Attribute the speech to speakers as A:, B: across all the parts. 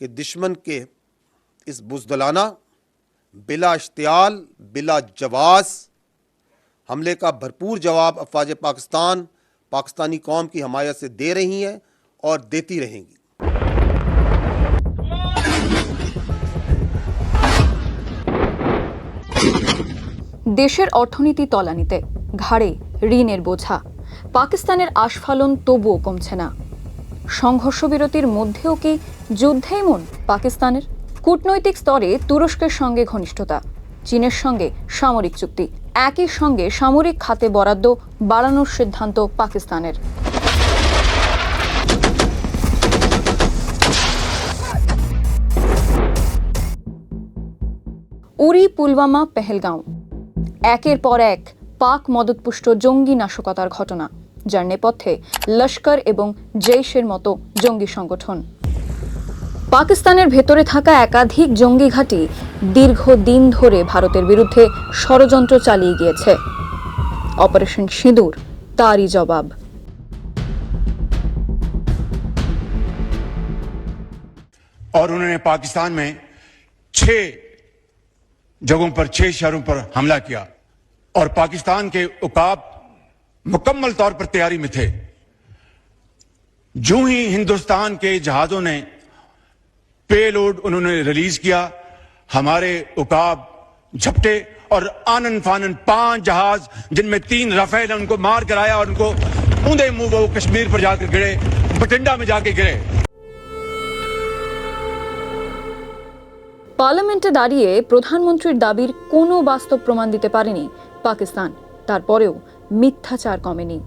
A: कि दुश्मन के इस बुजदलाना बिला इश्तियाल बिला जवास हमले का भरपूर जवाब अफवाज पाकिस्तान पाकिस्तानी कौम की हमायत से दे रही हैं और देती रहेंगी
B: দেশের অর্থনীতি তলানিতে ঘাড়ে ঋণের বোঝা পাকিস্তানের আস্ফালন তবুও কমছে না সংঘর্ষ বিরতির মধ্যেও কি যুদ্ধেই মন পাকিস্তানের। কূটনৈতিক স্তরে তুরস্কের সঙ্গে ঘনিষ্ঠতা, চীনের সঙ্গে সামরিক চুক্তি, একই সঙ্গে সামরিক খাতে বরাদ্দ বাড়ানোর সিদ্ধান্ত পাকিস্তানের। উরি, পুলওয়ামা, পেহেলগাঁও। একের পর এক পাক মদতপুষ্ট জঙ্গি নাশকতার ঘটনা, যার নেপথ্যে লস্কর এবং জৈশের মতো জঙ্গি সংগঠন। পাকিস্তানের ভেতরে থাকা একাধিক জঙ্গি ঘাঁটি দীর্ঘদিন ধরে ভারতের বিরুদ্ধে ষড়যন্ত্র চালিয়ে গিয়েছে অপারেশন সিঁদুর তারই জবাব
C: और उन्होंने पाकिस्तान में छह जगहों पर छह शहरों पर हमला किया और पाकिस्तान के उकाब मुकम्मल तौर पर तैयारी में थे जो ही हिंदुस्तान के जहाजों ने पेलोड उन्होंने रिलीज किया हमारे उकाब झपटे और आनन फानन पांच जहाज जिनमें तीन रफेल हैं, उनको मार कराया और उनको ऊंधे मुंह वो कश्मीर पर जाकर गिरे बटिंडा में जाके गिरे
B: পার্লামেন্টে দাঁড়িয়ে প্রধানমন্ত্রীর দাবির কোনো বাস্তব প্রমাণ দিতে পারেনি পাকিস্তান তারপরেও মিথ্যাচার কমেনি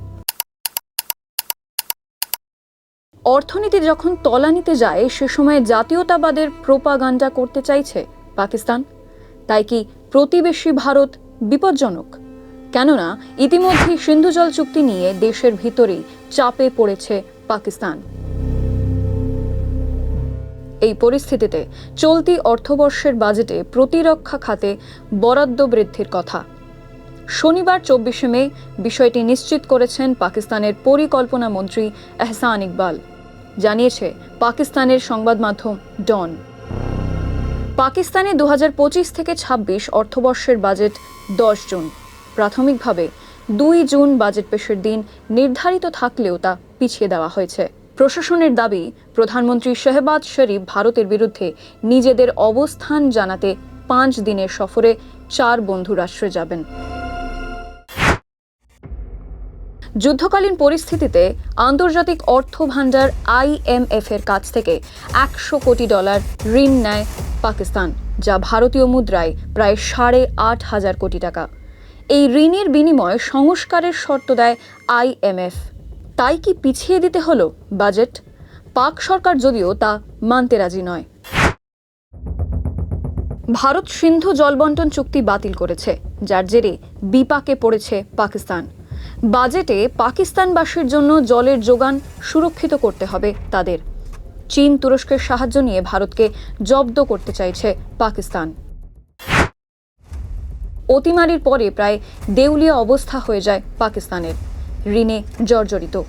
B: অর্থনীতি যখন তলানিতে যায়, সে সময় জাতীয়তাবাদের প্রোপাগান্ডা করতে চাইছে পাকিস্তান। তাই কি প্রতিবেশী ভারত বিপজ্জনক? কেননা, ইতিমধ্যে সিন্ধু জল চুক্তি নিয়ে দেশের ভিতরেই চাপে পড়েছে পাকিস্তান। এই পরিস্থিতিতে চলতি অর্থবর্ষের বাজেটে প্রতিরক্ষা খাতে বরাদ্দ বৃদ্ধির কথা। শনিবার চব্বিশে মে বিষয়টি নিশ্চিত করেছেন পাকিস্তানের পরিকল্পনা মন্ত্রী এহসান ইকবাল। জানিয়েছে পাকিস্তানের সংবাদ মাধ্যম ডন। পাকিস্তানে দু হাজার পঁচিশ থেকে ২৬ অর্থবর্ষের বাজেট দশ জুন। প্রাথমিকভাবে দুই জুন বাজেট পেশের দিন নির্ধারিত থাকলেও তা পিছিয়ে দেওয়া হয়েছে। প্রশাসনের দাবি, প্রধানমন্ত্রী শেহবাজ শরীফ ভারতের বিরুদ্ধে নিজেদের অবস্থান জানাতে পাঁচ দিনের সফরে চার বন্ধু রাষ্ট্রে যাবেন। যুদ্ধকালীন পরিস্থিতিতে আন্তর্জাতিক অর্থ ভাণ্ডার আইএমএফ এর কাছ থেকে একশো কোটি ডলার ঋণ নেয় পাকিস্তান, যা ভারতীয় মুদ্রায় প্রায় সাড়ে আট হাজার কোটি টাকা। এই ঋণের বিনিময়ে সংস্কারের শর্ত দেয় আইএমএফ। তাই কি পিছিয়ে দিতে হলো বাজেট? পাক সরকার যদিও তা মানতে রাজি নয়। ভারত সিন্ধু জলবন্টন চুক্তি বাতিল করেছে, যার জেরে বিপাকে পড়েছে পাকিস্তান। বাজেটে পাকিস্তানবাসীর জন্য জলের যোগান সুরক্ষিত করতে হবে তাদের। চীন তুরস্কের সাহায্য নিয়ে ভারতকে জব্দ করতে চাইছে পাকিস্তান। অতিমারির পরে প্রায় দেউলিয়া অবস্থা হয়ে যায় পাকিস্তানের। ঋণে জর্জরিত।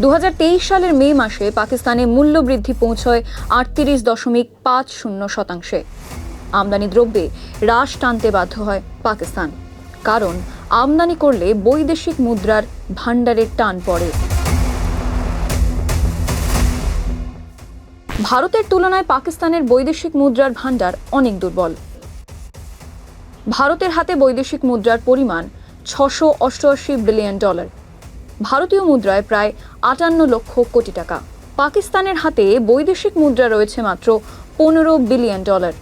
B: দু হাজার তেইশ সালের মে মাসে পাকিস্তানে মূল্যবৃদ্ধি পৌঁছয় আটত্রিশ দশমিক পাঁচ শূন্য শতাংশে। আমদানি দ্রব্যে হ্রাস টানতে বাধ্য হয় পাকিস্তান। কারণ আমদানি করলে বৈদেশিক মুদ্রার ভাণ্ডারের টান পড়ে। ভারতের তুলনায় পাকিস্তানের বৈদেশিক মুদ্রার ভাণ্ডার অনেক দুর্বল। ভারতের হাতে বৈদেশিক মুদ্রার পরিমাণ ছশো অষ্টআশি বিলিয়ন ডলার। ভারতীয় মুদ্রায় প্রায় আটান্ন লক্ষ কোটি টাকা। পাকিস্তানের হাতে বৈদেশিক মুদ্রা রয়েছে মাত্র পনেরো বিলিয়ন ডলার।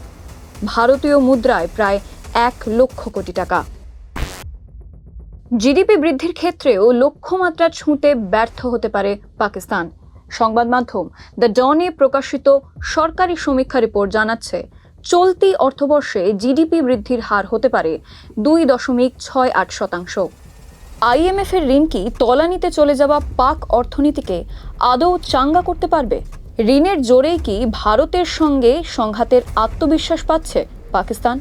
B: ভারতীয় মুদ্রায় প্রায় এক লক্ষ কোটি টাকা। জিডিপি বৃদ্ধির ক্ষেত্রেও লক্ষ্যমাত্রা ছুঁতে ব্যর্থ হতে পারে পাকিস্তান। সংবাদ মাধ্যম দ্য ডনে প্রকাশিত সরকারি সমীক্ষা রিপোর্ট জানাচ্ছে, চলতি অর্থবর্ষে জিডিপি বৃদ্ধির হার হতে পারে দুই দশমিক ছয় আট শতাংশ। আইএমএফ এর ঋণ কি তলানিতে চলে যাওয়া পাক অর্থনীতিকে আদৌ চাঙ্গা করতে পারবে? ঋণের জোরেই কি ভারতের সঙ্গে সংঘাতের আত্মবিশ্বাস পাচ্ছে পাকিস্তান?